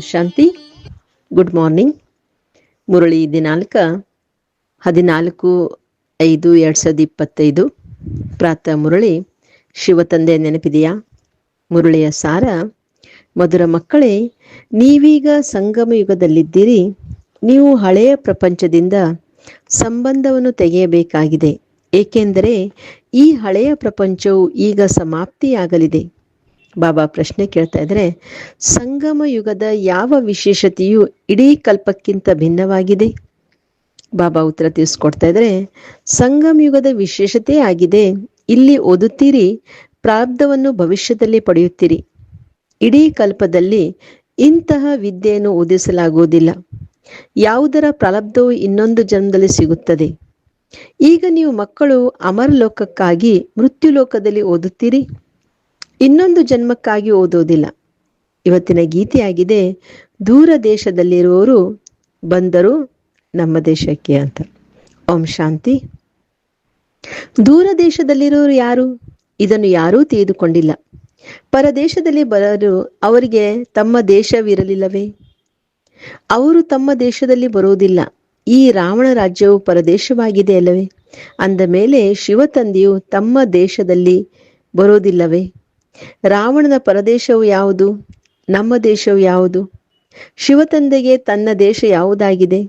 ಶಾಂತಿ. Good morning Murali ದಿನಾಂಕ ಹದಿನಾಲ್ಕು ಐದು ಎರಡು ಸಾವಿರದ ಇಪ್ಪತ್ತೈದು. ಪ್ರಾತಃ ಮುರಳಿ ಶಿವತಂದೆ ನೆನಪಿದೆಯಾ? ಮುರಳಿಯ ಸಾರ, ಮಧುರ ಮಕ್ಕಳೇ, ನೀವೀಗ ಸಂಗಮ ಯುಗದಲ್ಲಿದ್ದೀರಿ. ನೀವು ಹಳೆಯ ಪ್ರಪಂಚದಿಂದ ಸಂಬಂಧವನ್ನು ತೆಗೆಯಬೇಕಾಗಿದೆ. ಏಕೆಂದರೆ ಈ ಹಳೆಯ ಪ್ರಪಂಚವು ಈಗ ಸಮಾಪ್ತಿಯಾಗಲಿದೆ. ಬಾಬಾ ಪ್ರಶ್ನೆ ಕೇಳ್ತಾ ಇದ್ರೆ, ಸಂಗಮ ಯುಗದ ಯಾವ ವಿಶೇಷತೆಯು ಇಡೀ ಕಲ್ಪಕ್ಕಿಂತ ಭಿನ್ನವಾಗಿದೆ? ಬಾಬಾ ಉತ್ತರ ತಿಳಿಸ್ಕೊಡ್ತಾ ಇದ್ರೆ, ಸಂಗಮ ಯುಗದ ವಿಶೇಷತೆ ಆಗಿದೆ. ಇಲ್ಲಿ ಓದುತ್ತೀರಿ ಪ್ರಾಬ್ಧವನ್ನು ಭವಿಷ್ಯದಲ್ಲಿ ಪಡೆಯುತ್ತೀರಿ. ಇಡೀ ಕಲ್ಪದಲ್ಲಿ ಇಂತಹ ವಿದ್ಯೆಯನ್ನು ಓದಿಸಲಾಗುವುದಿಲ್ಲ. ಯಾವುದರ ಪ್ರಾರಬ್ಧವು ಇನ್ನೊಂದು ಜನ್ಮದಲ್ಲಿ ಸಿಗುತ್ತದೆ? ಈಗ ನೀವು ಮಕ್ಕಳು ಅಮರ ಲೋಕಕ್ಕಾಗಿ ಮೃತ್ಯು ಲೋಕದಲ್ಲಿ ಓದುತ್ತೀರಿ. ಇನ್ನೊಂದು ಜನ್ಮಕ್ಕಾಗಿ ಓದೋದಿಲ್ಲ ಇವತ್ತಿನ ಗೀತೆಯಾಗಿದೆ, ದೂರ ದೇಶದಲ್ಲಿರುವವರು ಬಂದರು ನಮ್ಮ ದೇಶಕ್ಕೆ ಅಂತ. ಓಂ ಶಾಂತಿ. ದೂರ ದೇಶದಲ್ಲಿರೋರು ಯಾರು? ಇದನ್ನು ಯಾರೂ ತಿಳಿದುಕೊಂಡಿಲ್ಲ. ಪರದೇಶದಲ್ಲಿ ಬರಲು ಅವರಿಗೆ ತಮ್ಮ ದೇಶವಿರಲಿಲ್ಲವೇ? ಅವರು ತಮ್ಮ ದೇಶದಲ್ಲಿ ಬರುವುದಿಲ್ಲ. ಈ ರಾವಣ ರಾಜ್ಯವು ಪರದೇಶವಾಗಿದೆ ಅಲ್ಲವೇ? ಅಂದ ಮೇಲೆ ಶಿವತಂದೆಯು ತಮ್ಮ ದೇಶದಲ್ಲಿ ಬರೋದಿಲ್ಲವೇ ರಾವಣನ ಪರದೇಶವು ಯಾವುದು? ನಮ್ಮ ದೇಶವು ಯಾವುದು? ಶಿವತಂದೆಗೆ ತನ್ನ ದೇಶ ಯಾವುದಾಗಿದೆ?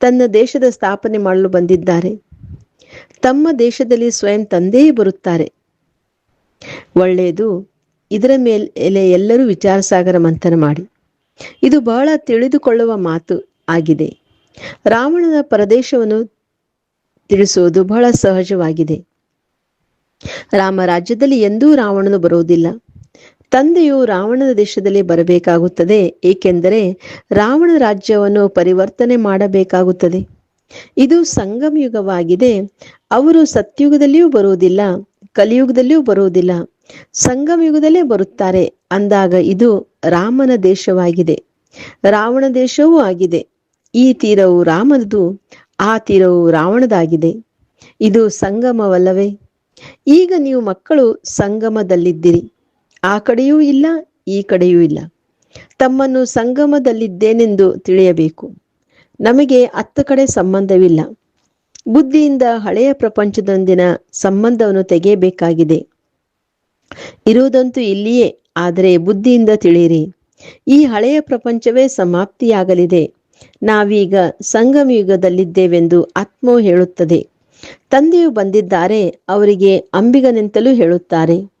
ತನ್ನ ದೇಶದ ಸ್ಥಾಪನೆ ಮಾಡಲು ಬಂದಿದ್ದಾರೆ. ತಮ್ಮ ದೇಶದಲ್ಲಿ ಸ್ವಯಂ ತಂದೆಯೇ ಬರುತ್ತಾರೆ. ಒಳ್ಳೆಯದು. ಇದರ ಮೇಲೆ ಎಲ್ಲರೂ ವಿಚಾರಸಾಗರ ಮಂಥನ ಮಾಡಿ. ಇದು ಬಹಳ ತಿಳಿದುಕೊಳ್ಳುವ ಮಾತು ಆಗಿದೆ. ರಾವಣನ ಪ್ರದೇಶವನ್ನು ತಿಳಿಸುವುದು ಬಹಳ ಸಹಜವಾಗಿದೆ. ರಾಮ ರಾಜ್ಯದಲ್ಲಿ ಎಂದೂ ರಾವಣನು ಬರುವುದಿಲ್ಲ. ತಂದೆಯು ರಾವಣನ ದೇಶದಲ್ಲಿ ಬರಬೇಕಾಗುತ್ತದೆ, ಏಕೆಂದರೆ ರಾವಣ ರಾಜ್ಯವನ್ನು ಪರಿವರ್ತನೆ ಮಾಡಬೇಕಾಗುತ್ತದೆ. ಇದು ಸಂಗಮ ಯುಗವಾಗಿದೆ. ಅವರು ಸತ್ಯುಗದಲ್ಲಿಯೂ ಬರುವುದಿಲ್ಲ, ಕಲಿಯುಗದಲ್ಲಿಯೂ ಬರುವುದಿಲ್ಲ. ಸಂಗಮ ಯುಗದಲ್ಲೇ ಬರುತ್ತಾರೆ, ಅಂದಾಗ ಇದು ರಾಮನ ದೇಶವಾಗಿದೆ. ರಾವಣ ದೇಶವೂ ಆಗಿದೆ. ಈ ತೀರವು ರಾಮನದು, ಆ ತೀರವು ರಾವಣದಾಗಿದೆ. ಇದು ಸಂಗಮವಲ್ಲವೇ? ಈಗ ನೀವು ಮಕ್ಕಳು ಸಂಗಮದಲ್ಲಿದ್ದೀರಿ. ಆ ಕಡೆಯೂ ಇಲ್ಲ, ಈ ಕಡೆಯೂ ಇಲ್ಲ. ತಮ್ಮನ್ನು ಸಂಗಮದಲ್ಲಿದ್ದೇನೆಂದು ತಿಳಿಯಬೇಕು. ನಮಗೆ ಅತ್ತ ಕಡೆ ಸಂಬಂಧವಿಲ್ಲ. ಬುದ್ಧಿಯಿಂದ ಹಳೆಯ ಪ್ರಪಂಚದೊಂದಿನ ಸಂಬಂಧವನ್ನು ತೆಗೆಯಬೇಕಾಗಿದೆ. ಇರುವುದಂತೂ ಇಲ್ಲಿಯೇ, ಆದರೆ ಬುದ್ಧಿಯಿಂದ ತಿಳಿಯಿರಿ. ಈ ಹಳೆಯ ಪ್ರಪಂಚವೇ ಸಮಾಪ್ತಿಯಾಗಲಿದೆ. ನಾವೀಗ ಸಂಗಮಯುಗದಲ್ಲಿದ್ದೇವೆಂದು ಆತ್ಮೋ ಹೇಳುತ್ತದೆ. ತಂದೆಯು ಬಂದಿದ್ದಾರೆ, ಅವರಿಗೆ ಅಂಬಿಗನೆಂತಲೂ ಹೇಳುತ್ತಾರೆ.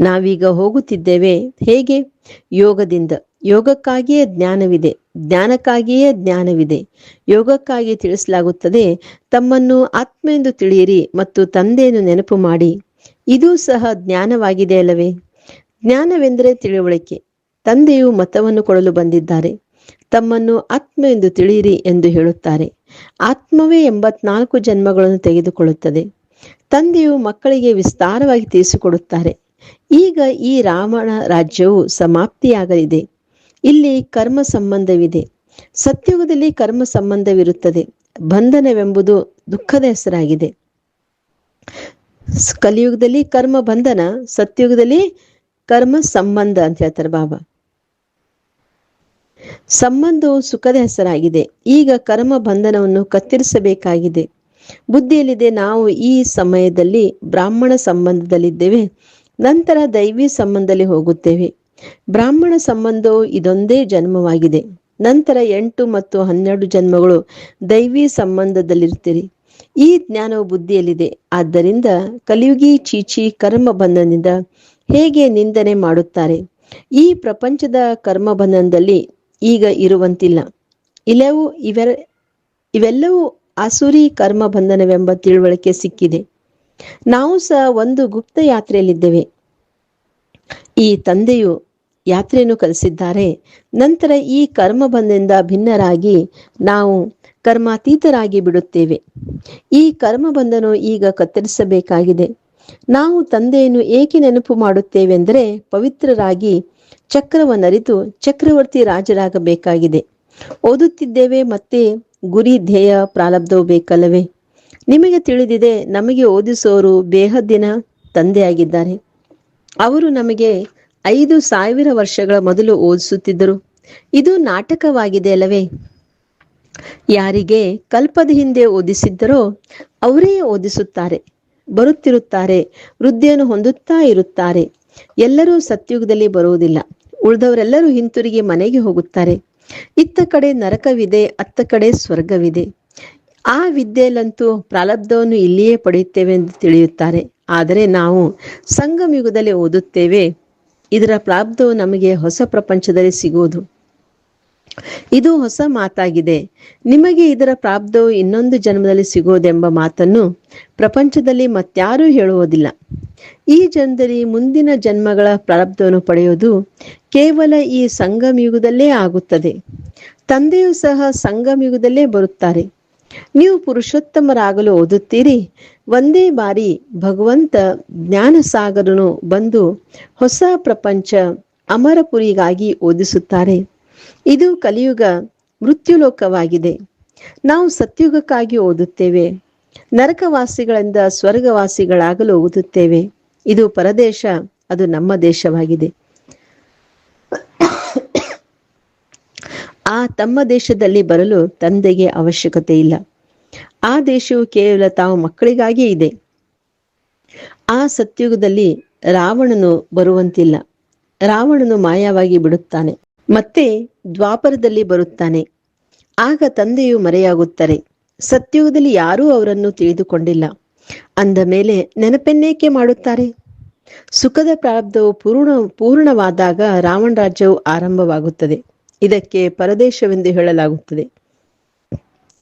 ನಾವೀಗ ಹೋಗುತ್ತಿದ್ದೇವೆ, ಹೇಗೆ? ಯೋಗದಿಂದ, ಯೋಗಕ್ಕಾಗಿಯೇ ಜ್ಞಾನವಿದೆ, ಜ್ಞಾನಕ್ಕಾಗಿಯೇ ಜ್ಞಾನವಿದೆ. ಯೋಗಕ್ಕಾಗಿ ತಿಳಿಸಲಾಗುತ್ತದೆ, ತಮ್ಮನ್ನು ಆತ್ಮ ಎಂದು ತಿಳಿಯಿರಿ ಮತ್ತು ತಂದೆಯನ್ನು ನೆನಪು ಮಾಡಿ. ಇದು ಸಹ ಜ್ಞಾನವಾಗಿದೆ ಅಲ್ಲವೇ? ಜ್ಞಾನವೆಂದರೆ ತಿಳುವಳಿಕೆ. ತಂದೆಯು ಮತವನ್ನು ಕೊಡಲು ಬಂದಿದ್ದಾರೆ, ತಮ್ಮನ್ನು ಆತ್ಮ ಎಂದು ತಿಳಿಯಿರಿ ಎಂದು ಹೇಳುತ್ತಾರೆ. ಆತ್ಮವೇ ಎಂಬತ್ನಾಲ್ಕು ಜನ್ಮಗಳನ್ನು ತೆಗೆದುಕೊಳ್ಳುತ್ತದೆ. ತಂದೆಯು ಮಕ್ಕಳಿಗೆ ವಿಸ್ತಾರವಾಗಿ ತಿಳಿಸಿಕೊಡುತ್ತಾರೆ. ಈಗ ಈ ರಾಮನ ರಾಜ್ಯವು ಸಮಾಪ್ತಿಯಾಗಲಿದೆ. ಇಲ್ಲಿ ಕರ್ಮ ಸಂಬಂಧವಿದೆ. ಸತ್ಯುಗದಲ್ಲಿ ಕರ್ಮ ಸಂಬಂಧವಿರುತ್ತದೆ. ಬಂಧನವೆಂಬುದು ದುಃಖದ ಹೆಸರಾಗಿದೆ. ಕಲಿಯುಗದಲ್ಲಿ ಕರ್ಮ ಬಂಧನ, ಸತ್ಯುಗದಲ್ಲಿ ಕರ್ಮ ಸಂಬಂಧ ಅಂತ ಹೇಳ್ತಾರೆ ಬಾಬಾ. ಸಂಬಂಧವು ಸುಖದ ಹೆಸರಾಗಿದೆ. ಈಗ ಕರ್ಮ ಬಂಧನವನ್ನು ಕತ್ತರಿಸಬೇಕಾಗಿದೆ. ಬುದ್ಧಿಯಲ್ಲಿದೆ, ನಾವು ಈ ಸಮಯದಲ್ಲಿ ಬ್ರಾಹ್ಮಣ ಸಂಬಂಧದಲ್ಲಿದ್ದೇವೆ. ನಂತರ ದೈವಿ ಸಂಬಂಧದಲ್ಲಿ ಹೋಗುತ್ತೇವೆ. ಬ್ರಾಹ್ಮಣ ಸಂಬಂಧವು ಇದೊಂದೇ ಜನ್ಮವಾಗಿದೆ. ನಂತರ ಎಂಟು ಮತ್ತು ಹನ್ನೆರಡು ಜನ್ಮಗಳು ದೈವಿ ಸಂಬಂಧದಲ್ಲಿರ್ತೀರಿ ಈ ಜ್ಞಾನವು ಬುದ್ಧಿಯಲ್ಲಿದೆ. ಆದ್ದರಿಂದ ಕಲಿಯುಗಿ ಚೀಚಿ ಕರ್ಮ ಬಂಧನದಿಂದ ಹೇಗೆ ನಿಂದನೆ ಮಾಡುತ್ತಾರೆ? ಈ ಪ್ರಪಂಚದ ಕರ್ಮಬಂಧನದಲ್ಲಿ ಈಗ ಇರುವಂತಿಲ್ಲ. ಇಲ್ಲವೂ ಇವೆರ, ಇವೆಲ್ಲವೂ ಆಸುರಿ ಕರ್ಮ ಬಂಧನವೆಂಬ ತಿಳುವಳಿಕೆ ಸಿಕ್ಕಿದೆ. ನಾವು ಸಹ ಒಂದು ಗುಪ್ತ ಯಾತ್ರೆಯಲ್ಲಿದ್ದೇವೆ. ಈ ತಂದೆಯು ಯಾತ್ರೆಯನ್ನು ಕಲಿಸಿದ್ದಾರೆ. ನಂತರ ಈ ಕರ್ಮ ಬಂಧದಿಂದ ಭಿನ್ನರಾಗಿ ನಾವು ಕರ್ಮಾತೀತರಾಗಿ ಬಿಡುತ್ತೇವೆ. ಈ ಕರ್ಮ ಬಂಧನು ಈಗ ಕತ್ತರಿಸಬೇಕಾಗಿದೆ. ನಾವು ತಂದೆಯನ್ನು ಏಕೆ ನೆನಪು ಮಾಡುತ್ತೇವೆಂದರೆ ಪವಿತ್ರರಾಗಿ ಚಕ್ರವನ್ನರಿತು ಚಕ್ರವರ್ತಿ ರಾಜರಾಗಬೇಕಾಗಿದೆ. ಓದುತ್ತಿದ್ದೇವೆ ಮತ್ತೆ ಗುರಿ ಧ್ಯೇಯ ಪ್ರಾರಬ್ಧವು ಬೇಕಲ್ಲವೇ? ನಿಮಗೆ ತಿಳಿದಿದೆ ನಮಗೆ ಓದಿಸೋರು ಬೇಹದ್ದಿನ ತಂದೆಯಾಗಿದ್ದಾರೆ. ಅವರು ನಮಗೆ ಐದು ಸಾವಿರ ವರ್ಷಗಳ ಮೊದಲು ಓದಿಸುತ್ತಿದ್ದರು. ಇದು ನಾಟಕವಾಗಿದೆ ಅಲ್ಲವೇ? ಯಾರಿಗೆ ಕಲ್ಪದ ಹಿಂದೆ ಓದಿಸಿದ್ದರೋ ಅವರೇ ಓದಿಸುತ್ತಾರೆ, ಬರುತ್ತಿರುತ್ತಾರೆ, ವೃದ್ಧಿಯನ್ನು ಹೊಂದುತ್ತಾ ಇರುತ್ತಾರೆ. ಎಲ್ಲರೂ ಸತ್ಯುಗದಲ್ಲಿ ಬರುವುದಿಲ್ಲ. ಉಳಿದವರೆಲ್ಲರೂ ಹಿಂತಿರುಗಿ ಮನೆಗೆ ಹೋಗುತ್ತಾರೆ. ಇತ್ತ ಕಡೆ ನರಕವಿದೆ, ಅತ್ತ ಕಡೆ ಸ್ವರ್ಗವಿದೆ. ಆ ವಿದ್ಯೆಯಲ್ಲಂತೂ ಪ್ರಾರಬ್ಧವನ್ನು ಇಲ್ಲಿಯೇ ಪಡೆಯುತ್ತೇವೆ ಎಂದು ತಿಳಿಯುತ್ತಾರೆ. ಆದರೆ ನಾವು ಸಂಗಮಯುಗದಲ್ಲಿ ಓದುತ್ತೇವೆ, ಇದರ ಪ್ರಾಬ್ಧವು ನಮಗೆ ಹೊಸ ಪ್ರಪಂಚದಲ್ಲಿ ಸಿಗುವುದು. ಇದು ಹೊಸ ಮಾತಾಗಿದೆ. ನಿಮಗೆ ಇದರ ಪ್ರಾಬ್ಧವು ಇನ್ನೊಂದು ಜನ್ಮದಲ್ಲಿ ಸಿಗೋದೆಂಬ ಮಾತನ್ನು ಪ್ರಪಂಚದಲ್ಲಿ ಮತ್ಯಾರೂ ಹೇಳುವುದಿಲ್ಲ. ಈ ಜನ್ಮದಲ್ಲಿ ಮುಂದಿನ ಜನ್ಮಗಳ ಪ್ರಾರಬ್ಧವನ್ನು ಪಡೆಯುವುದು ಕೇವಲ ಈ ಸಂಗಮಯುಗದಲ್ಲೇ ಆಗುತ್ತದೆ. ತಂದೆಯೂ ಸಹ ಸಂಗಮಯುಗದಲ್ಲೇ ಬರುತ್ತಾರೆ. ನೀವು ಪುರುಷೋತ್ತಮರಾಗಲು ಓದುತ್ತೀರಿ. ಒಂದೇ ಬಾರಿ ಭಗವಂತ ಜ್ಞಾನಸಾಗರನು ಬಂದು ಹೊಸ ಪ್ರಪಂಚ ಅಮರಪುರಿಗಾಗಿ ಓದಿಸುತ್ತಾರೆ. ಇದು ಕಲಿಯುಗ ಮೃತ್ಯುಲೋಕವಾಗಿದೆ. ನಾವು ಸತ್ಯುಗಕ್ಕಾಗಿ ಓದುತ್ತೇವೆ. ನರಕವಾಸಿಗಳಿಂದ ಸ್ವರ್ಗವಾಸಿಗಳಾಗಲು ಓದುತ್ತೇವೆ. ಇದು ಪರದೇಶ, ಅದು ನಮ್ಮ ದೇಶವಾಗಿದೆ. ಆ ತಮ್ಮ ದೇಶದಲ್ಲಿ ಬರಲು ತಂದೆಗೆ ಅವಶ್ಯಕತೆ ಇಲ್ಲ. ಆ ದೇಶವು ಕೇವಲ ತಾವು ಮಕ್ಕಳಿಗಾಗಿ ಇದೆ. ಆ ಸತ್ಯುಗದಲ್ಲಿ ರಾವಣನು ಬರುವಂತಿಲ್ಲ. ರಾವಣನು ಮಾಯವಾಗಿ ಬಿಡುತ್ತಾನೆ. ಮತ್ತೆ ದ್ವಾಪರದಲ್ಲಿ ಬರುತ್ತಾನೆ. ಆಗ ತಂದೆಯು ಮರೆಯಾಗುತ್ತಾರೆ. ಸತ್ಯುಗದಲ್ಲಿ ಯಾರೂ ಅವರನ್ನು ತಿಳಿದುಕೊಂಡಿಲ್ಲ. ಅಂದ ಮೇಲೆ ನೆನಪೆನ್ನೇಕೆ ಮಾಡುತ್ತಾರೆ? ಸುಖದ ಪ್ರಾರಬ್ಧವು ಪೂರ್ಣ, ಪೂರ್ಣವಾದಾಗ ರಾವಣ ರಾಜ್ಯವು ಆರಂಭವಾಗುತ್ತದೆ. ಇದಕ್ಕೆ ಪರದೇಶವೆಂದು ಹೇಳಲಾಗುತ್ತದೆ.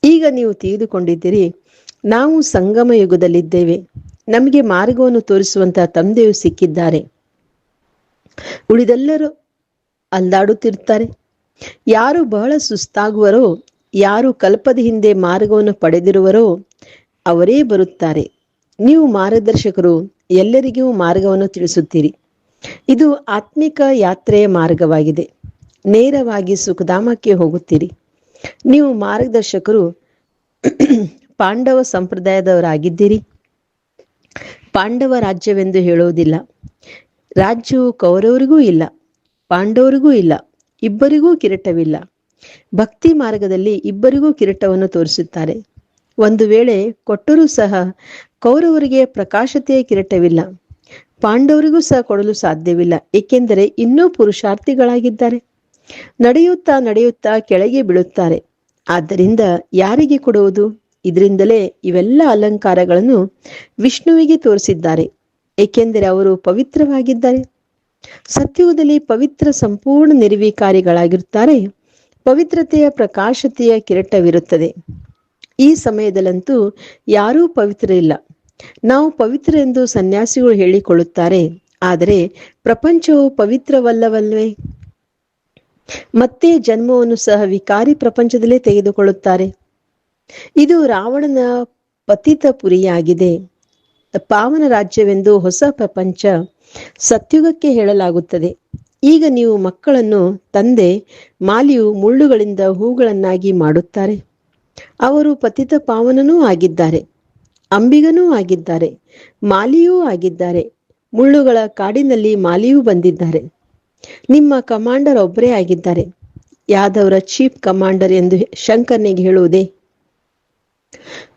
ಈಗ ನೀವು ತಿಳಿದುಕೊಂಡಿದ್ದೀರಿ, ನಾವು ಸಂಗಮ ಯುಗದಲ್ಲಿದ್ದೇವೆ. ನಮಗೆ ಮಾರ್ಗವನ್ನು ತೋರಿಸುವಂತಹ ತಂದೆಯು ಸಿಕ್ಕಿದ್ದಾರೆ. ಉಳಿದೆಲ್ಲರೂ ಅಲ್ದಾಡುತ್ತಿರ್ತಾರೆ ಯಾರು ಬಹಳ ಸುಸ್ತಾಗುವರೋ, ಯಾರು ಕಲ್ಪದ ಹಿಂದೆ ಮಾರ್ಗವನ್ನು ಪಡೆದಿರುವರೋ, ಅವರೇ ಬರುತ್ತಾರೆ. ನೀವು ಮಾರ್ಗದರ್ಶಕರು, ಎಲ್ಲರಿಗೂ ಮಾರ್ಗವನ್ನು ತಿಳಿಸುತ್ತೀರಿ. ಇದು ಆತ್ಮಿಕ ಯಾತ್ರೆಯ ಮಾರ್ಗವಾಗಿದೆ. ನೇರವಾಗಿ ಸುಖಧಾಮಕ್ಕೆ ಹೋಗುತ್ತೀರಿ. ನೀವು ಮಾರ್ಗದರ್ಶಕರು, ಪಾಂಡವ ಸಂಪ್ರದಾಯದವರಾಗಿದ್ದೀರಿ. ಪಾಂಡವ ರಾಜ್ಯವೆಂದು ಹೇಳುವುದಿಲ್ಲ. ರಾಜ್ಯವು ಕೌರವರಿಗೂ ಇಲ್ಲ. ಪಾಂಡವರಿಗೂ ಇಲ್ಲ, ಇಬ್ಬರಿಗೂ ಕಿರೀಟವಿಲ್ಲ. ಭಕ್ತಿ ಮಾರ್ಗದಲ್ಲಿ ಇಬ್ಬರಿಗೂ ಕಿರೀಟವನ್ನು ತೋರಿಸುತ್ತಾರೆ. ಒಂದು ವೇಳೆ ಕೊಟ್ಟರೂ ಸಹ ಕೌರವರಿಗೆ ಪ್ರಕಾಶತೆಯ ಕಿರೀಟವಿಲ್ಲ, ಪಾಂಡವರಿಗೂ ಸಹ ಕೊಡಲು ಸಾಧ್ಯವಿಲ್ಲ, ಏಕೆಂದರೆ ಇನ್ನೂ ಪುರುಷಾರ್ಥಿಗಳಾಗಿದ್ದಾರೆ. ನಡೆಯುತ್ತಾ ನಡೆಯುತ್ತಾ ಕೆಳಗೆ ಬೀಳುತ್ತಾರೆ. ಆದ್ದರಿಂದ ಯಾರಿಗೆ ಕೊಡುವುದು? ಇದರಿಂದಲೇ ಇವೆಲ್ಲ ಅಲಂಕಾರಗಳನ್ನು ವಿಷ್ಣುವಿಗೆ ತೋರಿಸಿದ್ದಾರೆ, ಏಕೆಂದರೆ ಅವರು ಪವಿತ್ರವಾಗಿದ್ದಾರೆ. ಸತ್ಯುಗದಲ್ಲಿ ಪವಿತ್ರ ಸಂಪೂರ್ಣ ನಿರ್ವಿಕಾರಿಗಳಾಗಿರುತ್ತಾರೆ ಪವಿತ್ರತೆಯ ಪ್ರಕಾಶತೆಯ ಕಿರಟವಿರುತ್ತದೆ. ಈ ಸಮಯದಲ್ಲಂತೂ ಯಾರೂ ಪವಿತ್ರ ಇಲ್ಲ ನಾವು ಪವಿತ್ರ ಎಂದು ಸನ್ಯಾಸಿಗಳು ಹೇಳಿಕೊಳ್ಳುತ್ತಾರೆ. ಆದರೆ ಪ್ರಪಂಚವು ಪವಿತ್ರವಲ್ಲವಲ್ವೇ? ಮತ್ತೆ ಜನ್ಮವನ್ನು ಸಹ ವಿಕಾರಿ ಪ್ರಪಂಚದಲ್ಲೇ ತೆಗೆದುಕೊಳ್ಳುತ್ತಾರೆ. ಇದು ರಾವಣನ ಪತಿತ ಪುರಿಯಾಗಿದೆ. ಪಾವನ ರಾಜ್ಯವೆಂದು ಹೊಸ ಪ್ರಪಂಚ ಸತ್ಯುಗಕ್ಕೆ ಹೇಳಲಾಗುತ್ತದೆ. ಈಗ ನೀವು ಮಕ್ಕಳನ್ನು ತಂದೆ ಮಾಲಿಯು ಮುಳ್ಳುಗಳಿಂದ ಹೂಗಳನ್ನಾಗಿ ಮಾಡುತ್ತಾರೆ. ಅವರು ಪತಿತ ಪಾವನನೂ ಆಗಿದ್ದಾರೆ, ಅಂಬಿಗನೂ ಆಗಿದ್ದಾರೆ, ಮಾಲಿಯೂ ಆಗಿದ್ದಾರೆ, ಮುಳ್ಳುಗಳ ಕಾಡಿನಲ್ಲಿ ಮಾಲಿಯೂ ಬಂದಿದ್ದಾರೆ. ನಿಮ್ಮ ಕಮಾಂಡರ್ ಒಬ್ಬರೇ ಆಗಿದ್ದಾರೆ. ಯಾದವರ ಚೀಫ್ ಕಮಾಂಡರ್ ಎಂದು ಶಂಕರ್ನಿಗೆ ಹೇಳುವುದೇ?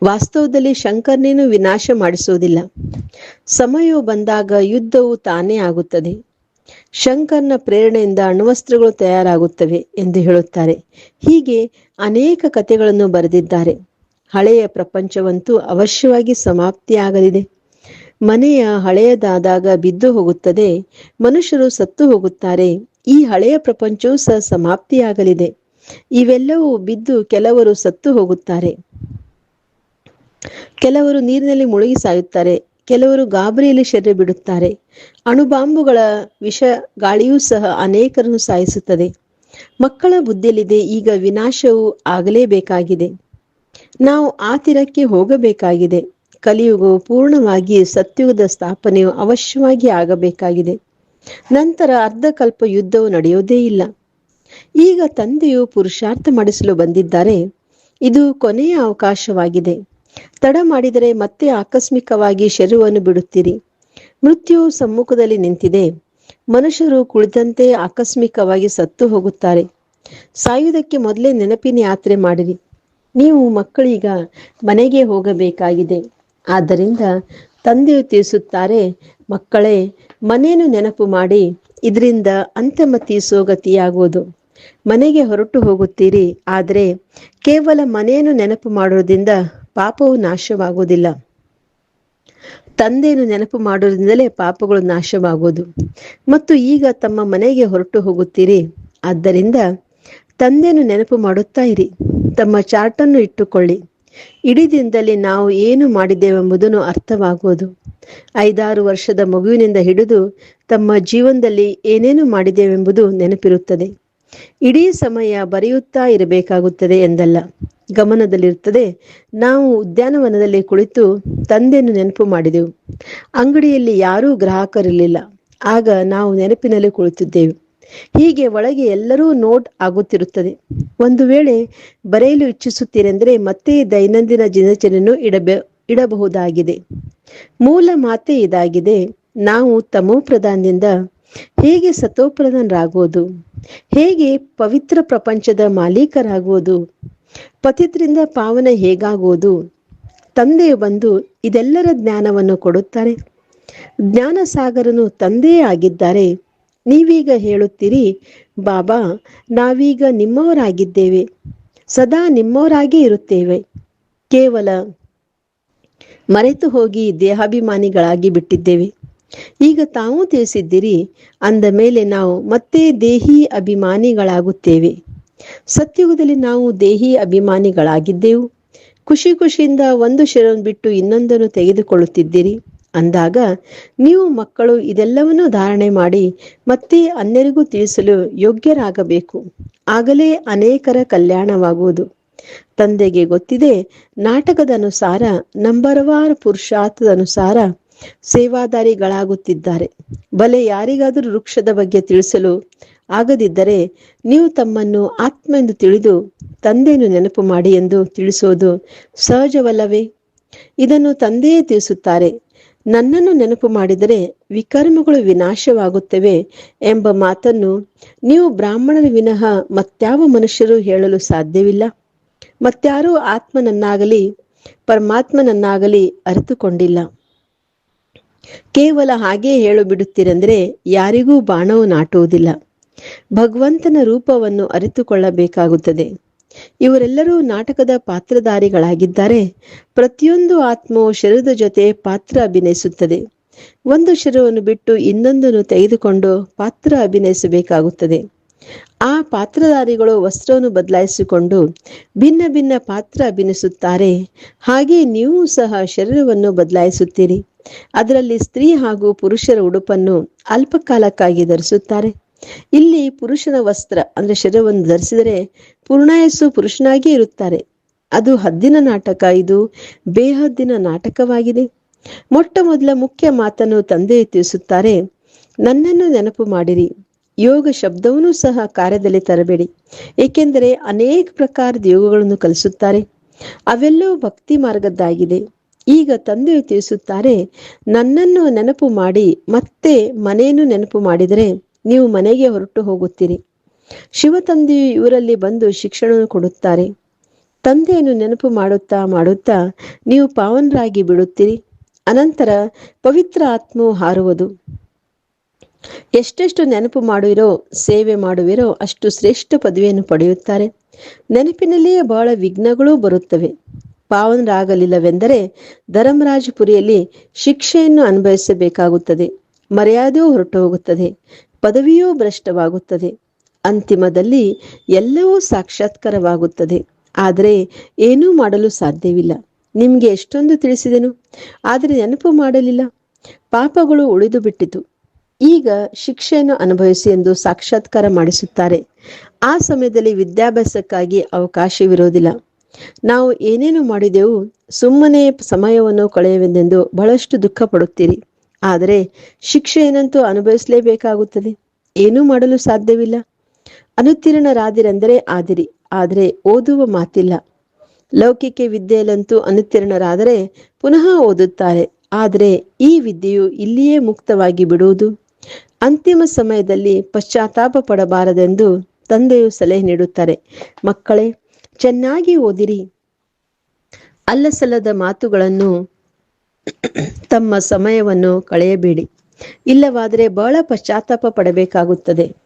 ವಾಸ್ತವದಲ್ಲಿ ಶಂಕರ್ನೇನು ವಿನಾಶ ಮಾಡಿಸುವುದಿಲ್ಲ. ಸಮಯವು ಬಂದಾಗ ಯುದ್ಧವು ತಾನೇ ಆಗುತ್ತದೆ. ಶಂಕರ್ನ ಪ್ರೇರಣೆಯಿಂದ ಅಣ್ವಸ್ತ್ರಗಳು ತಯಾರಾಗುತ್ತವೆ ಎಂದು ಹೇಳುತ್ತಾರೆ. ಹೀಗೆ ಅನೇಕ ಕಥೆಗಳನ್ನು ಬರೆದಿದ್ದಾರೆ. ಹಳೆಯ ಪ್ರಪಂಚವಂತೂ ಅವಶ್ಯವಾಗಿ ಸಮಾಪ್ತಿಯಾಗಲಿದೆ. ಮನೆಯ ಹಳೆಯದಾದಾಗ ಬಿದ್ದು ಹೋಗುತ್ತದೆ, ಮನುಷ್ಯರು ಸತ್ತು ಹೋಗುತ್ತಾರೆ, ಈ ಹಳೆಯ ಪ್ರಪಂಚವೂ ಸಹ ಸಮಾಪ್ತಿಯಾಗಲಿದೆ. ಇವೆಲ್ಲವೂ ಬಿದ್ದು ಕೆಲವರು ಸತ್ತು ಹೋಗುತ್ತಾರೆ. ಕೆಲವರು ನೀರಿನಲ್ಲಿ ಮುಳುಗಿ ಸಾಯುತ್ತಾರೆ, ಕೆಲವರು ಗಾಬರಿಯಲ್ಲಿ ಶರೀರ ಬಿಡುತ್ತಾರೆ. ಅಣುಬಾಂಬುಗಳ ವಿಷ ಗಾಳಿಯೂ ಸಹ ಅನೇಕರನ್ನು ಸಾಯಿಸುತ್ತದೆ. ಮಕ್ಕಳ ಬುದ್ಧಿಯಲ್ಲಿದೆ, ಈಗ ವಿನಾಶವು ಆಗಲೇಬೇಕಾಗಿದೆ. ನಾವು ಆತಿರಕ್ಕೆ ತೀರಕ್ಕೆ ಹೋಗಬೇಕಾಗಿದೆ. ಕಲಿಯುಗವು ಪೂರ್ಣವಾಗಿ ಸತ್ಯುಗದ ಸ್ಥಾಪನೆಯು ಅವಶ್ಯವಾಗಿ ಆಗಬೇಕಾಗಿದೆ. ನಂತರ ಅರ್ಧಕಲ್ಪ ಯುದ್ಧವು ನಡೆಯೋದೇ ಇಲ್ಲ. ಈಗ ತಂದೆಯು ಪುರುಷಾರ್ಥ ಮಾಡಿಸಲು ಬಂದಿದ್ದಾರೆ. ಇದು ಕೊನೆಯ ಅವಕಾಶವಾಗಿದೆ. ತಡ ಮಾಡಿದರೆ ಮತ್ತೆ ಆಕಸ್ಮಿಕವಾಗಿ ಶರೀರವನ್ನು ಬಿಡುತ್ತೀರಿ. ಮೃತ್ಯು ಸಮ್ಮುಖದಲ್ಲಿ ನಿಂತಿದೆ. ಮನುಷ್ಯರು ಕುಳಿತಂತೆ ಆಕಸ್ಮಿಕವಾಗಿ ಸತ್ತು ಹೋಗುತ್ತಾರೆ. ಸಾಯುವುದಕ್ಕೆ ಮೊದಲೇ ನೆನಪಿನ ಯಾತ್ರೆ ಮಾಡಿರಿ. ನೀವು ಮಕ್ಕಳೀಗ ಮನೆಗೆ ಹೋಗಬೇಕಾಗಿದೆ. ಆದ್ದರಿಂದ ತಂದೆಯು ತಿಳಿಸುತ್ತಾರೆ, ಮಕ್ಕಳೇ, ಮನೆಯನ್ನು ನೆನಪು ಮಾಡಿ, ಇದರಿಂದ ಅಂತಮತಿ ಸೋಗತಿಯಾಗುವುದು ಮನೆಗೆ ಹೊರಟು ಹೋಗುತ್ತೀರಿ. ಆದರೆ ಕೇವಲ ಮನೆಯನ್ನು ನೆನಪು ಮಾಡೋದ್ರಿಂದ ಪಾಪವು ನಾಶವಾಗುವುದಿಲ್ಲ. ತಂದೆಯನ್ನು ನೆನಪು ಮಾಡೋದ್ರಿಂದಲೇ ಪಾಪಗಳು ನಾಶವಾಗುವುದು. ಮತ್ತು ಈಗ ತಮ್ಮ ಮನೆಗೆ ಹೊರಟು ಹೋಗುತ್ತೀರಿ. ಆದ್ದರಿಂದ ತಂದೆಯನ್ನು ನೆನಪು ಮಾಡುತ್ತಾ ಇರಿ. ತಮ್ಮ ಚಾರ್ಟನ್ನು ಇಟ್ಟುಕೊಳ್ಳಿ. ಇಡೀ ದಿನದಲ್ಲಿ ನಾವು ಏನು ಮಾಡಿದ್ದೇವೆಂಬುದನ್ನು ಅರ್ಥವಾಗುವುದು. ಐದಾರು ವರ್ಷದ ಮಗುವಿನಿಂದ ಹಿಡಿದು ತಮ್ಮ ಜೀವನದಲ್ಲಿ ಏನೇನು ಮಾಡಿದ್ದೇವೆಂಬುದು ನೆನಪಿರುತ್ತದೆ. ಇಡೀ ಸಮಯ ಬರೆಯುತ್ತಾ ಇರಬೇಕಾಗುತ್ತದೆ ಎಂದಲ್ಲ. ಗಮನದಲ್ಲಿರುತ್ತದೆ, ನಾವು ಉದ್ಯಾನವನದಲ್ಲಿ ಕುಳಿತು ತಂದೆಯನ್ನು ನೆನಪು ಮಾಡಿದೆವು. ಅಂಗಡಿಯಲ್ಲಿ ಯಾರೂ ಗ್ರಾಹಕರಿರಲಿಲ್ಲ. ಆಗ ನಾವು ನೆನಪಿನಲ್ಲಿ ಕುಳಿತಿದ್ದೆವು. ಹೀಗೆ ಒಳಗೆ ಎಲ್ಲರೂ ನೋಟ್ ಆಗುತ್ತಿರುತ್ತದೆ. ಒಂದು ವೇಳೆ ಬರೆಯಲು ಇಚ್ಛಿಸುತ್ತೀರೆಂದರೆ ಮತ್ತೆ ದೈನಂದಿನ ದಿನಚರಿಯನ್ನು ಇಡಬೆ, ಇಡಬಹುದಾಗಿದೆ. ಮೂಲ ಮಾತೆ ಇದಾಗಿದೆ, ನಾವು ತಮೋಪ್ರಧಾನದಿಂದ ಹೇಗೆ ಸತೋಪ್ರಧಾನರಾಗುವುದು? ಹೇಗೆ ಪವಿತ್ರ ಪ್ರಪಂಚದ ಮಾಲೀಕರಾಗುವುದು? ಪತಿತ್ರಿಂದ ಪಾವನ ಹೇಗಾಗುವುದು? ತಂದೆಯು ಬಂದು ಇದೆಲ್ಲರ ಜ್ಞಾನವನ್ನು ಕೊಡುತ್ತಾರೆ. ಜ್ಞಾನ ಸಾಗರನು ತಂದೆಯೇ ಆಗಿದ್ದಾರೆ. ನೀವೀಗ ಹೇಳುತ್ತೀರಿ, ಬಾಬಾ, ನಾವೀಗ ನಿಮ್ಮವರಾಗಿದ್ದೇವೆ. ಸದಾ ನಿಮ್ಮವರಾಗೇ ಇರುತ್ತೇವೆ. ಕೇವಲ ಮರೆತು ಹೋಗಿ ದೇಹಾಭಿಮಾನಿಗಳಾಗಿ ಬಿಟ್ಟಿದ್ದೇವೆ. ಈಗ ತಾವು ತಿಳಿಸಿದ್ದೀರಿ, ಅಂದ ಮೇಲೆ ನಾವು ಮತ್ತೆ ದೇಹಿ ಅಭಿಮಾನಿಗಳಾಗುತ್ತೇವೆ. ಸತ್ಯುಗದಲ್ಲಿ ನಾವು ದೇಹಿ ಅಭಿಮಾನಿಗಳಾಗಿದ್ದೆವು. ಖುಷಿ ಖುಷಿಯಿಂದ ಒಂದು ಶಿರವನ್ನು ಬಿಟ್ಟು ಇನ್ನೊಂದನ್ನು ತೆಗೆದುಕೊಳ್ಳುತ್ತಿದ್ದೀರಿ. ಅಂದಾಗ ನೀವು ಮಕ್ಕಳು ಇದೆಲ್ಲವನ್ನೂ ಧಾರಣೆ ಮಾಡಿ ಮತ್ತೆ ಅನ್ಯರಿಗೂ ತಿಳಿಸಲು ಯೋಗ್ಯರಾಗಬೇಕು. ಆಗಲೇ ಅನೇಕರ ಕಲ್ಯಾಣವಾಗುವುದು. ತಂದೆಗೆ ಗೊತ್ತಿದೆ, ನಾಟಕದ ಅನುಸಾರ ನಂಬರ್ವಾರ್ ಪುರುಷಾರ್ಥದ ಅನುಸಾರ ಸೇವಾದಾರಿಗಳಾಗುತ್ತಿದ್ದಾರೆ. ಬಲೆ ಯಾರಿಗಾದರೂ ವೃಕ್ಷದ ಬಗ್ಗೆ ತಿಳಿಸಲು ಆಗದಿದ್ದರೆ ನೀವು ತಮ್ಮನ್ನು ಆತ್ಮ ಎಂದು ತಿಳಿದು ತಂದೆಯನ್ನು ನೆನಪು ಮಾಡಿ ಎಂದು ತಿಳಿಸೋದು ಸಹಜವಲ್ಲವೇ? ಇದನ್ನು ತಂದೆಯೇ ತಿಳಿಸುತ್ತಾರೆ. ನನ್ನನ್ನು ನೆನಪು ಮಾಡಿದರೆ ವಿಕರ್ಮಗಳು ವಿನಾಶವಾಗುತ್ತವೆ ಎಂಬ ಮಾತನ್ನು ನೀವು ಬ್ರಾಹ್ಮಣರ ವಿನಃ ಮತ್ಯಾವ ಮನುಷ್ಯರು ಹೇಳಲು ಸಾಧ್ಯವಿಲ್ಲ. ಮತ್ಯಾರೂ ಆತ್ಮನನ್ನಾಗಲಿ, ಪರಮಾತ್ಮನನ್ನಾಗಲಿ ಅರಿತುಕೊಂಡಿಲ್ಲ. ಕೇವಲ ಹಾಗೆ ಹೇಳು ಬಿಡುತ್ತೀರೆಂದರೆ ಯಾರಿಗೂ ಬಾಣವು ನಾಟುವುದಿಲ್ಲ. ಭಗವಂತನ ರೂಪವನ್ನು ಅರಿತುಕೊಳ್ಳಬೇಕಾಗುತ್ತದೆ. ಇವರೆಲ್ಲರೂ ನಾಟಕದ ಪಾತ್ರಧಾರಿಗಳಾಗಿದ್ದಾರೆ. ಪ್ರತಿಯೊಂದು ಆತ್ಮವು ಶರೀರದ ಜೊತೆ ಪಾತ್ರ ಅಭಿನಯಿಸುತ್ತದೆ. ಒಂದು ಶರವನ್ನು ಬಿಟ್ಟು ಇನ್ನೊಂದನ್ನು ತೆಗೆದುಕೊಂಡು ಪಾತ್ರ ಅಭಿನಯಿಸಬೇಕಾಗುತ್ತದೆ. ಆ ಪಾತ್ರಧಾರಿಗಳು ವಸ್ತ್ರವನ್ನು ಬದಲಾಯಿಸಿಕೊಂಡು ಭಿನ್ನ ಭಿನ್ನ ಪಾತ್ರ ಅಭಿನಯಿಸುತ್ತಾರೆ. ಹಾಗೆ ನೀವು ಸಹ ಶರೀರವನ್ನು ಬದಲಾಯಿಸುತ್ತೀರಿ. ಅದರಲ್ಲಿ ಸ್ತ್ರೀ ಹಾಗೂ ಪುರುಷರ ಉಡುಪನ್ನು ಅಲ್ಪಕಾಲಕ್ಕಾಗಿ ಧರಿಸುತ್ತಾರೆ. ಇಲ್ಲಿ ಪುರುಷನ ವಸ್ತ್ರ, ಅಂದ್ರೆ ಶರೀರವನ್ನು ಧರಿಸಿದರೆ ಪೂರ್ಣಾಯಸ್ಸು ಪುರುಷನಾಗಿಯೇ ಇರುತ್ತಾರೆ. ಅದು ಹದ್ದಿನ ನಾಟಕ, ಇದು ಬೇಹದ್ದಿನ ನಾಟಕವಾಗಿದೆ. ಮೊಟ್ಟ ಮೊದಲ ಮುಖ್ಯ ಮಾತನ್ನು ತಂದೆ ತಿಳಿಸುತ್ತಾರೆ, ನನ್ನನ್ನು ನೆನಪು ಮಾಡಿರಿ, ಯೋಗ ಶಬ್ದವನ್ನೂ ಸಹ ಕಾರ್ಯದಲ್ಲಿ ತರಬೇಡಿ. ಏಕೆಂದರೆ ಅನೇಕ ಪ್ರಕಾರದ ಯೋಗಗಳನ್ನು ಕಲಿಸುತ್ತಾರೆ. ಅವೆಲ್ಲವೂ ಭಕ್ತಿ ಮಾರ್ಗದ್ದಾಗಿದೆ. ಈಗ ತಂದೆಯು ತಿಳಿಸುತ್ತಾರೆ, ನನ್ನನ್ನು ನೆನಪು ಮಾಡಿ, ಮತ್ತೆ ಮನೆಯನ್ನು ನೆನಪು ಮಾಡಿದರೆ ನೀವು ಮನೆಗೆ ಹೊರಟು ಹೋಗುತ್ತೀರಿ. ಶಿವ ತಂದೆಯು ಇವರಲ್ಲಿ ಬಂದು ಶಿಕ್ಷಣವನ್ನು ಕೊಡುತ್ತಾರೆ. ತಂದೆಯನ್ನು ನೆನಪು ಮಾಡುತ್ತಾ ಮಾಡುತ್ತಾ ನೀವು ಪಾವನರಾಗಿ ಬಿಡುತ್ತೀರಿ. ಅನಂತರ ಪವಿತ್ರ ಆತ್ಮವು ಹಾರುವುದು. ಎಷ್ಟೆಷ್ಟು ನೆನಪು ಮಾಡುವಿರೋ, ಸೇವೆ ಮಾಡುವಿರೋ, ಅಷ್ಟು ಶ್ರೇಷ್ಠ ಪದವಿಯನ್ನು ಪಡೆಯುತ್ತಾರೆ. ನೆನಪಿನಲ್ಲಿಯೇ ಬಹಳ ವಿಘ್ನಗಳು ಬರುತ್ತವೆ. ಪಾವನರಾಗಲಿಲ್ಲವೆಂದರೆ ಧರ್ಮರಾಜಪುರಿಯಲ್ಲಿ ಶಿಕ್ಷೆಯನ್ನು ಅನುಭವಿಸಬೇಕಾಗುತ್ತದೆ. ಮರ್ಯಾದೆಯೂ ಹೊರಟು ಹೋಗುತ್ತದೆ ಪದವಿಯೂ ಭ್ರಷ್ಟವಾಗುತ್ತದೆ. ಅಂತಿಮದಲ್ಲಿ ಎಲ್ಲವೂ ಸಾಕ್ಷಾತ್ಕಾರವಾಗುತ್ತದೆ. ಆದರೆ ಏನೂ ಮಾಡಲು ಸಾಧ್ಯವಿಲ್ಲ. ನಿಮಗೆ ಎಷ್ಟೊಂದು ತಿಳಿಸಿದೆನು? ಆದರೆ ನೆನಪು ಮಾಡಲಿಲ್ಲ. ಪಾಪಗಳು ಉಳಿದು ಬಿಟ್ಟಿತು ಈಗ ಶಿಕ್ಷೆಯನ್ನು ಅನುಭವಿಸಿ ಎಂದು ಸಾಕ್ಷಾತ್ಕಾರ ಮಾಡಿಸುತ್ತಾರೆ. ಆ ಸಮಯದಲ್ಲಿ ವಿದ್ಯಾಭ್ಯಾಸಕ್ಕಾಗಿ ಅವಕಾಶವಿರುವುದಿಲ್ಲ ನಾವು ಏನೇನು ಮಾಡಿದೆವು, ಸುಮ್ಮನೆ ಸಮಯವನ್ನು ಕಳೆಯುವೆಂದೆಂದು ಬಹಳಷ್ಟು ದುಃಖ ಪಡುತ್ತೀರಿ ಆದರೆ ಶಿಕ್ಷೆಯನ್ನಂತೂ ಅನುಭವಿಸಲೇಬೇಕಾಗುತ್ತದೆ. ಏನೂ ಮಾಡಲು ಸಾಧ್ಯವಿಲ್ಲ. ಅನುತ್ತೀರ್ಣರಾದಿರೆಂದರೆ ಆದಿರಿ, ಆದರೆ ಓದುವ ಮಾತಿಲ್ಲ. ಲೌಕಿಕ ವಿದ್ಯೆಯಲ್ಲಂತೂ ಅನುತ್ತೀರ್ಣರಾದರೆ ಪುನಃ ಓದುತ್ತಾರೆ, ಆದರೆ ಈ ವಿದ್ಯೆಯು ಇಲ್ಲಿಯೇ ಮುಕ್ತವಾಗಿ ಬಿಡುವುದು. ಅಂತಿಮ ಸಮಯದಲ್ಲಿ ಪಶ್ಚಾತ್ತಾಪ ಪಡಬಾರದೆಂದು ತಂದೆಯು ಸಲಹೆ ನೀಡುತ್ತಾರೆ. ಮಕ್ಕಳೇ ಚೆನ್ನಾಗಿ ಓದಿರಿ. ಅಲ್ಲಸಲ್ಲದ ಮಾತುಗಳನ್ನು ತಮ್ಮ ಸಮಯವನ್ನು ಕಳೆಯಬೇಡಿ. ಇಲ್ಲವಾದರೆ ಬಹಳ ಪಶ್ಚಾತ್ತಾಪ ಪಡಬೇಕಾಗುತ್ತದೆ.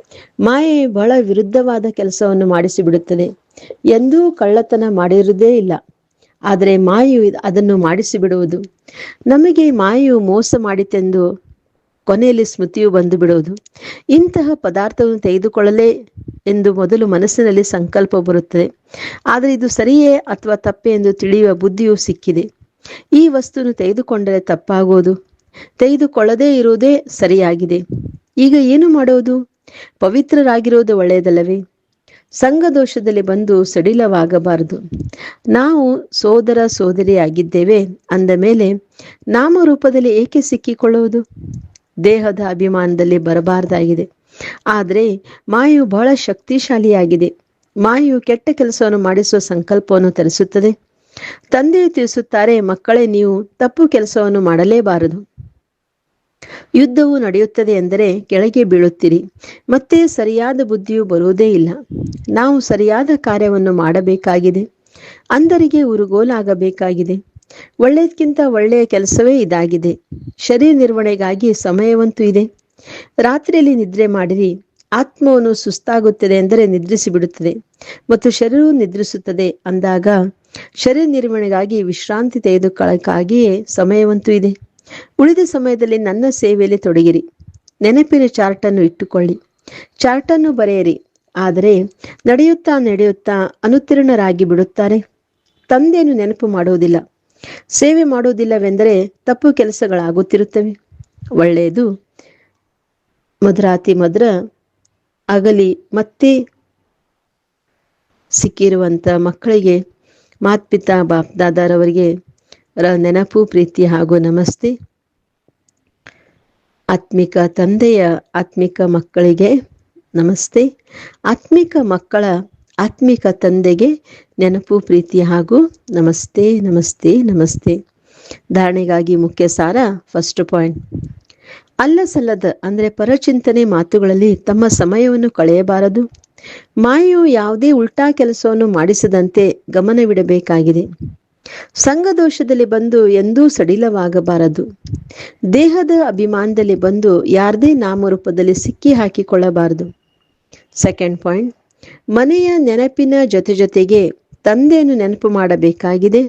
ಮಾಯೆ ಬಹಳ ವಿರುದ್ಧವಾದ ಕೆಲಸವನ್ನು ಮಾಡಿಸಿಬಿಡುತ್ತದೆ. ಎಂದೂ ಕಳ್ಳತನ ಮಾಡಿರುವುದೇ ಇಲ್ಲ. ಆದರೆ ಮಾಯು ಅದನ್ನು ಮಾಡಿಸಿಬಿಡುವುದು. ನಮಗೆ ಮಾಯು ಮೋಸ ಮಾಡಿತೆಂದು ಕೊನೆಯಲ್ಲಿ ಸ್ಮೃತಿಯು ಬಂದು ಬಿಡುವುದು. ಇಂತಹ ಪದಾರ್ಥವನ್ನು ತೆಗೆದುಕೊಳ್ಳಲೇ ಎಂದು ಮೊದಲು ಮನಸ್ಸಿನಲ್ಲಿ ಸಂಕಲ್ಪ ಬರುತ್ತದೆ. ಆದರೆ ಇದು ಸರಿಯೇ ಅಥವಾ ತಪ್ಪೇ ಎಂದು ತಿಳಿಯುವ ಬುದ್ಧಿಯು ಸಿಕ್ಕಿದೆ. ಈ ವಸ್ತುವನ್ನು ತೆಗೆದುಕೊಂಡರೆ ತಪ್ಪಾಗುವುದು. ತೆಗೆದುಕೊಳ್ಳದೇ ಇರುವುದೇ ಸರಿಯಾಗಿದೆ. ಈಗ ಏನು ಮಾಡುವುದು? ಪವಿತ್ರರಾಗಿರುವುದು ಒಳ್ಳೆಯದಲ್ಲವೇ? ಸಂಘದೋಷದಲ್ಲಿ ಬಂದು ಸಡಿಲವಾಗಬಾರದು. ನಾವು ಸೋದರ ಸೋದರಿಯಾಗಿದ್ದೇವೆ ಅಂದ ಮೇಲೆ ನಾಮರೂಪದಲ್ಲಿ ಏಕೆ ಸಿಕ್ಕಿಕೊಳ್ಳುವುದು? ದೇಹದ ಅಭಿಮಾನದಲ್ಲಿ ಬರಬಾರದಾಗಿದೆ. ಆದರೆ ಮಾಯು ಬಹಳ ಶಕ್ತಿಶಾಲಿಯಾಗಿದೆ. ಮಾಯು ಕೆಟ್ಟ ಕೆಲಸವನ್ನು ಮಾಡಿಸುವ ಸಂಕಲ್ಪವನ್ನು ತರಿಸುತ್ತದೆ. ತಂದೆಯು ತಿಳಿಸುತ್ತಾರೆ, ಮಕ್ಕಳೇ, ನೀವು ತಪ್ಪು ಕೆಲಸವನ್ನು ಮಾಡಲೇಬಾರದು. ಯುದ್ಧವು ನಡೆಯುತ್ತದೆ ಎಂದರೆ ಕೆಳಗೆ ಬೀಳುತ್ತೀರಿ. ಮತ್ತೆ ಸರಿಯಾದ ಬುದ್ಧಿಯು ಬರುವುದೇ ಇಲ್ಲ. ನಾವು ಸರಿಯಾದ ಕಾರ್ಯವನ್ನು ಮಾಡಬೇಕಾಗಿದೆ. ಅಂದರಿಗೆ ಉರುಗೋಲಾಗಬೇಕಾಗಿದೆ. ಒಳ್ಳೆಯದಕ್ಕಿಂತ ಒಳ್ಳೆಯ ಕೆಲಸವೇ ಇದಾಗಿದೆ. ಶರೀರ ನಿರ್ವಹಣೆಗಾಗಿ ಸಮಯವಂತೂ ಇದೆ. ರಾತ್ರಿಯಲ್ಲಿ ನಿದ್ರೆ ಮಾಡಿರಿ. ಆತ್ಮವನ್ನು ಸುಸ್ತಾಗುತ್ತದೆ ಎಂದರೆ ನಿದ್ರಿಸಿ ಬಿಡುತ್ತದೆ ಮತ್ತು ಶರೀರವು ನಿದ್ರಿಸುತ್ತದೆ ಅಂದಾಗ ಶರೀರ ನಿರ್ವಹಣೆಗಾಗಿ ವಿಶ್ರಾಂತಿ ತೆಗೆದುಕೊಳ್ಳಕ್ಕಾಗಿಯೇ ಸಮಯವಂತೂ ಇದೆ. ಉಳಿದ ಸಮಯದಲ್ಲಿ ನನ್ನ ಸೇವೆಯಲ್ಲಿ ತೊಡಗಿರಿ. ನೆನಪಿನ ಚಾರ್ಟನ್ನು ಇಟ್ಟುಕೊಳ್ಳಿ. ಚಾರ್ಟನ್ನು ಬರೆಯಿರಿ. ಆದರೆ ನಡೆಯುತ್ತಾ ನಡೆಯುತ್ತಾ ಅನುತ್ತೀರ್ಣರಾಗಿ ಬಿಡುತ್ತಾರೆ. ತಂದೆಯನ್ನು ನೆನಪು ಮಾಡುವುದಿಲ್ಲ. ಸೇವೆ ಮಾಡುವುದಿಲ್ಲವೆಂದರೆ ತಪ್ಪು ಕೆಲಸಗಳಾಗುತ್ತಿರುತ್ತವೆ. ಒಳ್ಳೆಯದು. ಮಧುರಾತಿ ಮಧುರ ಅಗಲಿ ಮತ್ತೆ ಸಿಕ್ಕಿರುವಂತ ಮಕ್ಕಳಿಗೆ ಮಾತ್ಪಿತಾ ಬಾಪ್ದಾದಾರವರಿಗೆ ರ ನೆನಪು, ಪ್ರೀತಿ ಹಾಗೂ ನಮಸ್ತೆ. ಆತ್ಮಿಕ ತಂದೆಯ ಆತ್ಮಿಕ ಮಕ್ಕಳಿಗೆ ನಮಸ್ತೆ. ಆತ್ಮಿಕ ಮಕ್ಕಳ ಆತ್ಮಿಕ ತಂದೆಗೆ ನೆನಪು, ಪ್ರೀತಿ ಹಾಗೂ ನಮಸ್ತೆ ನಮಸ್ತೆ ನಮಸ್ತೆ. ಧಾರಣೆಗಾಗಿ ಮುಖ್ಯ ಸಾರ ಫಸ್ಟ್ ಪಾಯಿಂಟ್ ಅಲ್ಲ ಸಲ್ಲದ ಅಂದರೆ ಪರಚಿಂತನೆ ಮಾತುಗಳಲ್ಲಿ ತಮ್ಮ ಸಮಯವನ್ನು ಕಳೆಯಬಾರದು. ಮಾಯು ಯಾವುದೇ ಉಲ್ಟಾ ಕೆಲಸವನ್ನು ಮಾಡಿಸದಂತೆ ಗಮನವಿಡಬೇಕಾಗಿದೆ. ಸಂಘದೋಷದಲ್ಲಿ ಬಂದು ಎಂದೂ ಸಡಿಲವಾಗಬಾರದು. ದೇಹದ ಅಭಿಮಾನದಲ್ಲಿ ಬಂದು ಯಾರದೇ ನಾಮರೂಪದಲ್ಲಿ ಸಿಕ್ಕಿ ಹಾಕಿಕೊಳ್ಳಬಾರದು. ಸೆಕೆಂಡ್ ಪಾಯಿಂಟ್ ಮನೆಯ ನೆನಪಿನ ಜೊತೆ ಜೊತೆಗೆ ತಂದೆಯನ್ನು ನೆನಪು ಮಾಡಬೇಕಾಗಿದೆ.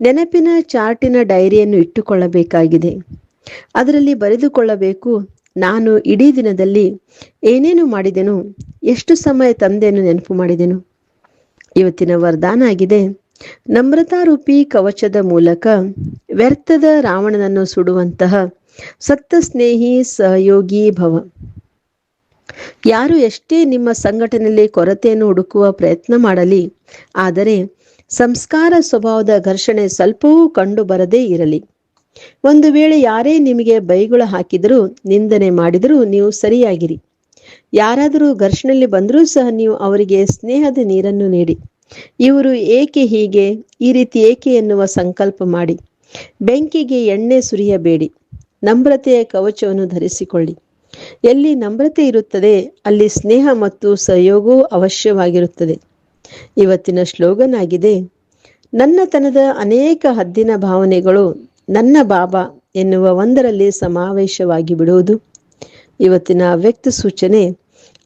ನೆನಪಿನ ಚಾರ್ಟಿನ ಡೈರಿಯನ್ನು ಇಟ್ಟುಕೊಳ್ಳಬೇಕಾಗಿದೆ. ಅದರಲ್ಲಿ ಬರೆದುಕೊಳ್ಳಬೇಕು, ನಾನು ಇಡೀ ದಿನದಲ್ಲಿ ಏನೇನು ಮಾಡಿದೆನು, ಎಷ್ಟು ಸಮಯ ತಂದೆಯನ್ನು ನೆನಪು ಮಾಡಿದೆನು. ಇವತ್ತಿನ ವರದಾನ ಆಗಿದೆ. ನಮ್ರತಾರೂಪಿ ಕವಚದ ಮೂಲಕ ವ್ಯರ್ಥದ ರಾವಣನನ್ನು ಸುಡುವಂತಹ ಸತ್ತ ಸ್ನೇಹಿ ಸಹಯೋಗಿ ಭವ. ಯಾರು ಎಷ್ಟೇ ನಿಮ್ಮ ಸಂಘಟನೆಯಲ್ಲಿ ಕೊರತೆಯನ್ನು ಹುಡುಕುವ ಪ್ರಯತ್ನ ಮಾಡಲಿ, ಆದರೆ ಸಂಸ್ಕಾರ ಸ್ವಭಾವದ ಘರ್ಷಣೆ ಸ್ವಲ್ಪವೂ ಕಂಡು ಬರದೇ ಇರಲಿ. ಒಂದು ವೇಳೆ ಯಾರೇ ನಿಮಗೆ ಬೈಗುಳ ಹಾಕಿದರೂ, ನಿಂದನೆ ಮಾಡಿದರೂ ನೀವು ಸರಿಯಾಗಿರಿ. ಯಾರಾದರೂ ಘರ್ಷಣೆಯಲ್ಲಿ ಬಂದರೂ ಸಹ ನೀವು ಅವರಿಗೆ ಸ್ನೇಹದ ನೀರನ್ನು ನೀಡಿ. ಇವರು ಏಕೆ ಹೀಗೆ, ಈ ರೀತಿ ಏಕೆ ಎನ್ನುವ ಸಂಕಲ್ಪ ಮಾಡಿ. ಬೆಂಕಿಗೆ ಎಣ್ಣೆ ಸುರಿಯಬೇಡಿ. ನಮ್ರತೆಯ ಕವಚವನ್ನು ಧರಿಸಿಕೊಳ್ಳಿ. ಎಲ್ಲಿ ನಮ್ರತೆ ಇರುತ್ತದೆ, ಅಲ್ಲಿ ಸ್ನೇಹ ಮತ್ತು ಸಹಯೋಗವೂ ಅವಶ್ಯವಾಗಿರುತ್ತದೆ. ಇವತ್ತಿನ ಸ್ಲೋಗನ್ ಆಗಿದೆ ನನ್ನತನದ ಅನೇಕ ಹದ್ದಿನ ಭಾವನೆಗಳು ನನ್ನ ಬಾಬಾ ಎನ್ನುವ ಒಂದರಲ್ಲಿ ಸಮಾವೇಶವಾಗಿ ಬಿಡುವುದು. ಇವತ್ತಿನ ವ್ಯಕ್ತ ಸೂಚನೆ,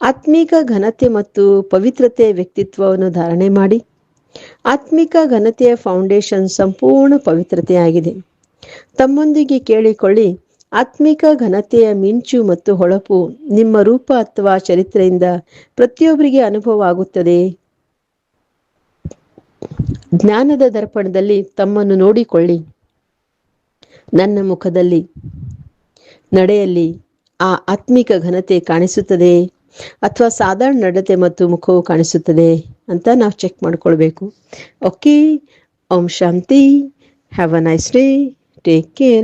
ಆತ್ಮೀಕ ಘನತೆ ಮತ್ತು ಪವಿತ್ರತೆ ವ್ಯಕ್ತಿತ್ವವನ್ನು ಧಾರಣೆ ಮಾಡಿ. ಆತ್ಮಿಕ ಘನತೆಯ ಫೌಂಡೇಶನ್ ಸಂಪೂರ್ಣ ಪವಿತ್ರತೆಯಾಗಿದೆ. ತಮ್ಮೊಂದಿಗೆ ಕೇಳಿಕೊಳ್ಳಿ ಆತ್ಮಿಕ ಘನತೆಯ ಮಿಂಚು ಮತ್ತು ಹೊಳಪು ನಿಮ್ಮ ರೂಪ ಅಥವಾ ಚರಿತ್ರೆಯಿಂದ ಪ್ರತಿಯೊಬ್ಬರಿಗೆ ಅನುಭವ ಆಗುತ್ತದೆ ಜ್ಞಾನದ ದರ್ಪಣದಲ್ಲಿ ತಮ್ಮನ್ನು ನೋಡಿಕೊಳ್ಳಿ. ನನ್ನ ಮುಖದಲ್ಲಿ ನಡೆಯಲ್ಲಿ ಆ ಆತ್ಮಿಕ ಘನತೆ ಕಾಣಿಸುತ್ತದೆ ಅಥವಾ ಸಾಧಾರಣ ನಡತೆ ಮತ್ತು ಮುಖವು ಕಾಣಿಸುತ್ತದೆ ಅಂತ ನಾವು ಚೆಕ್ ಮಾಡ್ಕೊಳ್ಬೇಕು. ಓಕೆ, ಓಂ ಶಾಂತಿ, have a nice day, take care.